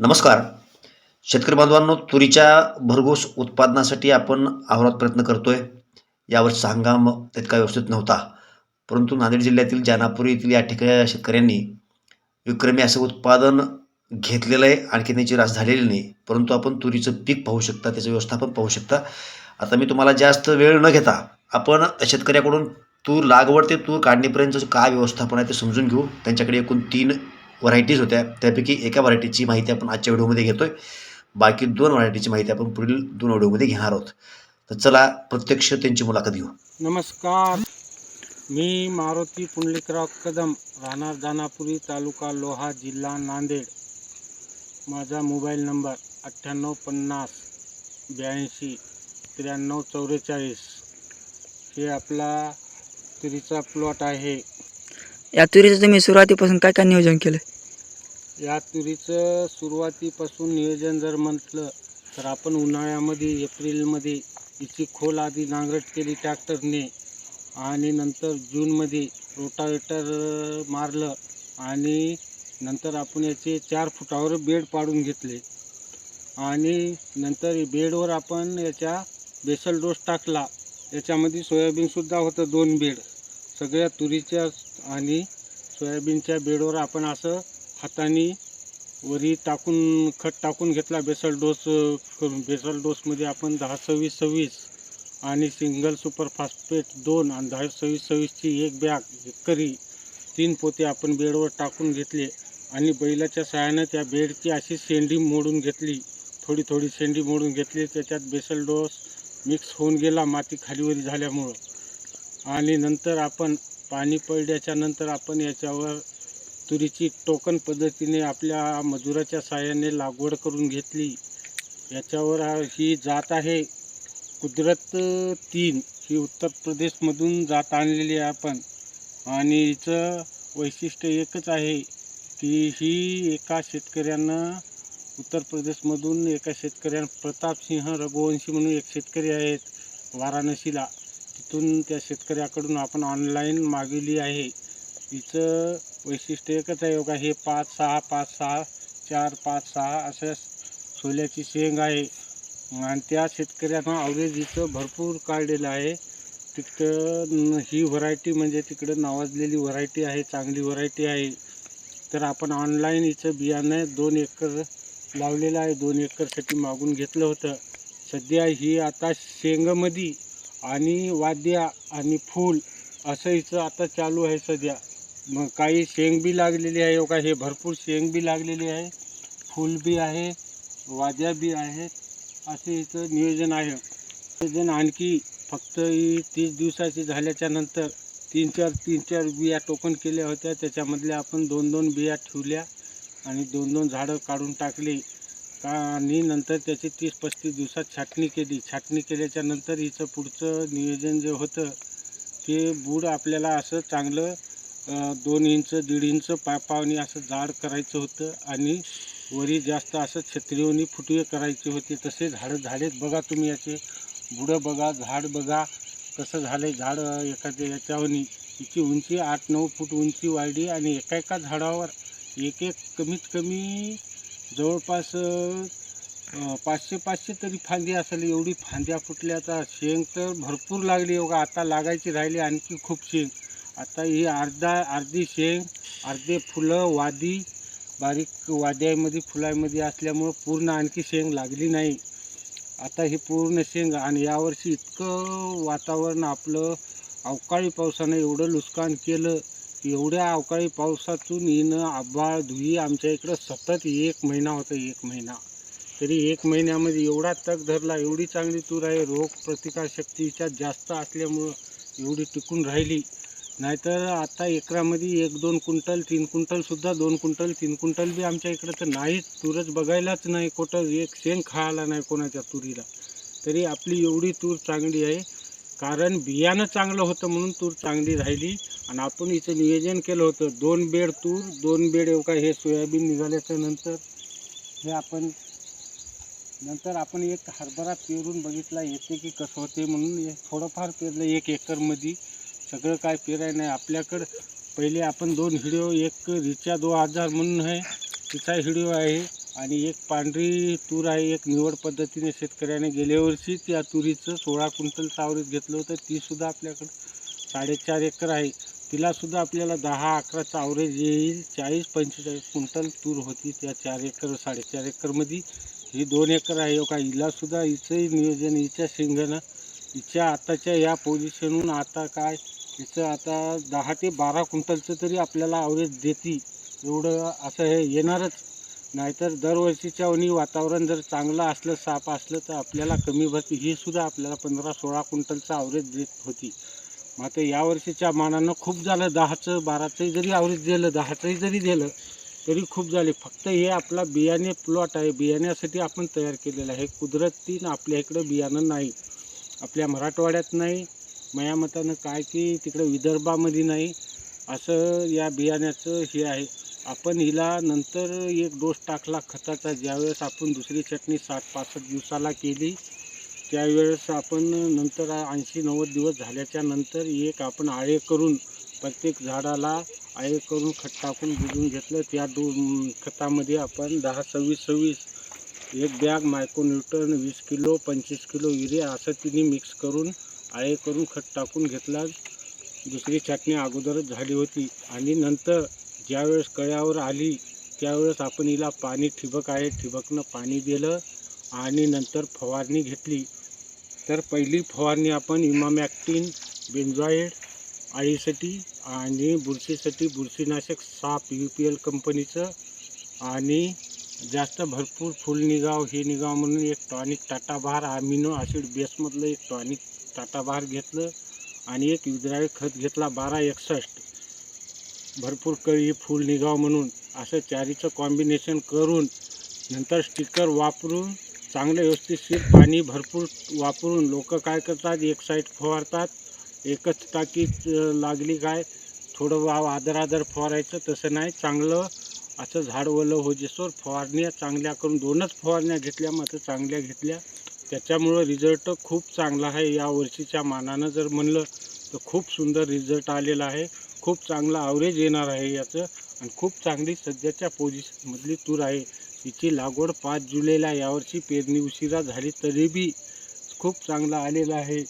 नमस्कार. शेतकरी बांधवांनो तुरीच्या भरघोस उत्पादनासाठी आपण आहोरात प्रयत्न करतोय. यावर्षीचा हंगाम तितका व्यवस्थित नव्हता. परंतु नांदेड जिल्ह्यातील जानापुरी येथील या ठिकाणी शेतकऱ्यांनी विक्रमी असं उत्पादन घेतलेलं आहे. आणखी त्याची रास झालेली नाही. परंतु आपण तुरीचं पीक पाहू शकता त्याचं व्यवस्थापन पाहू शकता. आता मी तुम्हाला जास्त वेळ न घेता आपण शेतकऱ्याकडून तूर लागवड ते तूर काढणीपर्यंतचं काय व्यवस्थापन आहे ते समजून घेऊ. त्यांच्याकडे एकूण तीन व्हरायटीज होत्या. त्यापैकी एका व्हरायटीची माहिती आपण आजच्या व्हिडिओमध्ये आहे बाकी दोन व्हरायटीची माहिती आपण पुढील दोन व्हिडिओमध्ये घेणार आहोत. तर चला प्रत्यक्ष त्यांची मुलाखत घेऊ. नमस्कार. मी मारुती पुंडलिकराव कदम राहणार दानापुरी तालुका लोहा जिल्हा नांदेड. माझा मोबाईल नंबर अठ्ठ्याण्णव पन्नास ब्याऐंशी त्र्याण्णव चौवेचाळीस हे आपला तिरीचा प्लॉट आहे. या तुरीचं तुम्ही सुरुवातीपासून काय काय नियोजन केलं? या तुरीचं सुरुवातीपासून नियोजन जर म्हटलं तर आपण उन्हाळ्यामध्ये एप्रिलमध्ये हिची खोल आधी नांगरट केली ट्रॅक्टरने आणि नंतर जूनमध्ये रोटावेटर मारलं आणि नंतर आपण याचे चार फुटावर बेड पाडून घेतले. आणि नंतर बेडवर आपण याच्या बेसल डोस टाकला. याच्यामध्ये सोयाबीनसुद्धा होतं दोन बेड. सगळ्या तुरीच्या आणि सोयाबीनच्या बेडवर आपण असं हाताने वरी टाकून खत टाकून घेतला बेसल डोस करून. बेसल डोसमध्ये आपण दहा सव्वीस सव्वीस आणि सिंगल सुपर फास्फेट दोन आणि दहा सव्वीस सव्वीसची एक बॅग एकरी तीन पोते आपण बेडवर टाकून घेतले आणि बैलाच्या सहाय्यानं त्या बेडची अशी शेंडी मोडून घेतली. थोडी थोडी शेंडी मोडून घेतली. त्याच्यात बेसल डोस मिक्स होऊन गेला माती खालीवरी झाल्यामुळं. आणि नंतर आपण पाणी पडल्याच्या नंतर आपण याच्यावर तुरीची टोकन पद्धतीने आपल्या मजुराच्या साहाय्याने लागवड करून घेतली. याच्यावर ही जात आहे. कुदरत तीन ही उत्तर प्रदेशमधून जात आणलेली आहे आपण. आणि हिचं वैशिष्ट्य एकच आहे की ही एका शेतकऱ्यानं उत्तर प्रदेशमधून एका शेतकऱ्यानं प्रतापसिंह रघुवंशी म्हणून एक शेतकरी आहेत वाराणसीला. तिथून त्या शेतकऱ्याकडून आपण ऑनलाईन मागवली आहे. तिचं वैशिष्ट्य एकच आहे बघा हे पाच सहा पाच सहा चार पाच सहा अशा सोल्याची शेंग आहे. आणि त्या शेतकऱ्यानं आवरेज हिचं भरपूर काढलेलं आहे. तिकडं ही व्हरायटी म्हणजे तिकडं नावाजलेली व्हरायटी आहे चांगली व्हरायटी आहे. तर आपण ऑनलाईन हिचं बियाणं दोन एकर लावलेलं आहे दोन एकरसाठी मागून घेतलं होतं. सध्या ही आता शेंगमध्ये आणि वाद्या आणि फूल असं हिचं आता चालू आहे सध्या. मग काही शेंग बी लागलेली आहे हो का? हे भरपूर शेंग बी लागलेली आहे. फूल बी आहे वाद्या बी आहेत. असे इथं नियोजन आहे. नियोजन आणखी फक्त ही तीस दिवसाची झाल्याच्यानंतर तीन चार तीन चार बिया टोकन केल्या होत्या. त्याच्यामधल्या आपण दोन दोन बिया ठेवल्या आणि दोन दोन झाडं काढून टाकली. का आणि नंतर त्याची तीस पस्तीस दिवसात छाटणी केली. छाटणी केल्याच्यानंतर हिचं पुढचं नियोजन जे होतं ते बूड आपल्याला असं चांगलं दोन इंच दीड इंच पापावनी असं जाड करायचं होतं आणि वरी जास्त असं छत्रीवनी फुटवे करायचे होते. तसे झाडं झाडेत बघा तुम्ही याचे. बुडं बघा झाड बघा कसं झालं आहे झाड एखाद्या याच्यावनी तिची उंची आठ नऊ फूट उंची वाढली आणि एका एका झाडावर एक एक कमीत कमी जवळपास पाचशे पाचशे तरी फांदी असेल. एवढी फांद्या फुटल्या आता. शेंग तर भरपूर लागली. योगा आता लागायची राहिली आणखी खूप शेंग. आता ही अर्धा अर्धी शेंग अर्धे फुलं वादी बारीक वाद्यामध्ये फुलामध्ये असल्यामुळं पूर्ण आणखी शेंग लागली नाही. आता ही पूर्ण शेंग आणि यावर्षी इतकं वातावरण आपलं अवकाळी पावसानं एवढं नुकसान केलं. एवढ्या अवकाळी पावसातून येणं आभाळ धुई आमच्या इकडं सतत एक महिना होता एक महिना. तरी एक महिन्यामध्ये एवढा तग धरला एवढी चांगली तूर आहे रोग प्रतिकारशक्तीच्या जास्त असल्यामुळं एवढी टिकून राहिली. नाहीतर आता एकरामध्ये एक दोन क्विंटल तीन क्विंटलसुद्धा दोन क्विंटल तीन क्विंटल बी आमच्या इकडं तर नाहीच. तूरच बघायलाच नाही कुठं एक शेंग खायला नाही कोणाच्या तुरीला. तरी आपली एवढी तूर चांगली आहे. कारण बियाणं चांगलं होतं म्हणून तूर चांगली राहिली. आणि आपण इथं नियोजन केलं होतं. दोन बेड तूर दोन बेड एवढा हे सोयाबीन निघाल्याच्या नंतर हे आपण नंतर आपण एक हरभरा पेरून बघितला. येते की कसं होते म्हणून हे थोडंफार पेरलं. एक एकरमध्ये सगळं काय पेराय नाही. आपल्याकडं पहिले आपण दोन हिडिओ एक रिचा दो हजार म्हणून आहे. तिचा हिडिओ आहे आणि एक पांढरी तूर आहे. एक निवड पद्धतीने शेतकऱ्याने गेल्या वर्षी त्या तुरीचं सोळा क्विंटल सावरीत घेतलं होतं. तीसुद्धा आपल्याकडं साडेचार एकर आहे. तिलासुद्धा आपल्याला दहा अकराचा आवरेज येईल. चाळीस पंचेचाळीस क्विंटल तूर होती त्या चार एकर साडेचार एकरमध्ये ही दोन एकर आहे हो का? हिलासुद्धा हिचंही नियोजन हिच्या शेंगानं हिच्या आताच्या या पोझिशनहून आता काय? हिचं आता दहा ते बारा क्विंटलचं तरी आपल्याला आवरेज देती. एवढं असं हे येणारच. नाहीतर दरवर्षीच्या उनी वातावरण जर चांगलं असलं साफ असलं तर आपल्याला कमी भरती. ही सुद्धा आपल्याला पंधरा सोळा क्विंटलचं आवरेज देत होती. मग आता यावर्षीच्या मानानं खूप झालं. दहाचं बाराचंही जरी आवरेज दिलं दहाचंही जरी दिलं तरी खूप झाले. फक्त हे आपला बियाणे प्लॉट आहे. बियाण्यासाठी आपण तयार केलेलं आहे. कुदरतीनं आपल्या इकडं बियाणं नाही. आपल्या मराठवाड्यात नाही. माझ्या मतानं काय की तिकडं विदर्भामध्ये नाही. असं या बियाण्याचं हे आहे. आपण हिला नंतर एक डोस टाकला खताचा. ज्यावेळेस आपण दुसरी चटणी साठ पासष्ट दिवसाला केली त्यावेळेस आपण नंतर ऐंशी नव्वद दिवस झाल्याच्यानंतर एक आपण आळे करून प्रत्येक झाडाला आळे करून खत टाकून बुजून घेतलं. त्या दो खतामध्ये आपण दहा सव्वीस सव्वीस एक बॅग मायक्रोन्यूटन वीस किलो पंचवीस किलो युरिया असं तिने मिक्स करून आळे करून खत टाकून घेतला. दुसरी छाटणी अगोदरच झाली होती. आणि नंतर ज्यावेळेस कळ्यावर आली त्यावेळेस आपण हिला पाणी ठिबक आहे ठिबकनं पाणी दिलं आणि नंतर फवारणी घेतली. तर पहिली फवारणी आपण इमामॅक्टिन बेन्झॉइड आळीसाठी आणि बुरशीसाठी बुरशीनाशक साप यू पी एल कंपनीचं आणि जास्त भरपूर फुल निगाव हे निगाव म्हणून एक टॉनिक टाटा बहार अमिनो ॲसिड बेसमधलं एक टॉनिक टाटा बहार घेतलं आणि एक विद्राव्य खत घेतला बारा एकसष्ट. भरपूर कळी फुल निगाव म्हणून असं चारीचं कॉम्बिनेशन करून नंतर स्टिकर वापरून चांगलं व्यवस्थितशीर पाणी भरपूर वापरून लोक काय करतात एक साईड फवारतात एकच टाकी लागली काय थोडं वाव आदर आदर फवारायचं तसं नाही. चांगलं असं झाड ओलं होजेसोर फवारण्या चांगल्या करून दोनच फवारण्या घेतल्या मात्र चांगल्या घेतल्या. त्याच्यामुळं रिझल्ट खूप चांगला आहे. या वर्षीच्या मानानं जर म्हणलं तर खूप सुंदर रिझल्ट आलेला आहे. खूप चांगला आवरेज येणार आहे याचं. आणि खूप चांगली सध्याच्या पोझिशनमधली तूर आहे. तिची लागवड पाच जुलैला यावर्षी पेरणी उशिरा झाली तरी बी खूप चांगला आलेला आहे.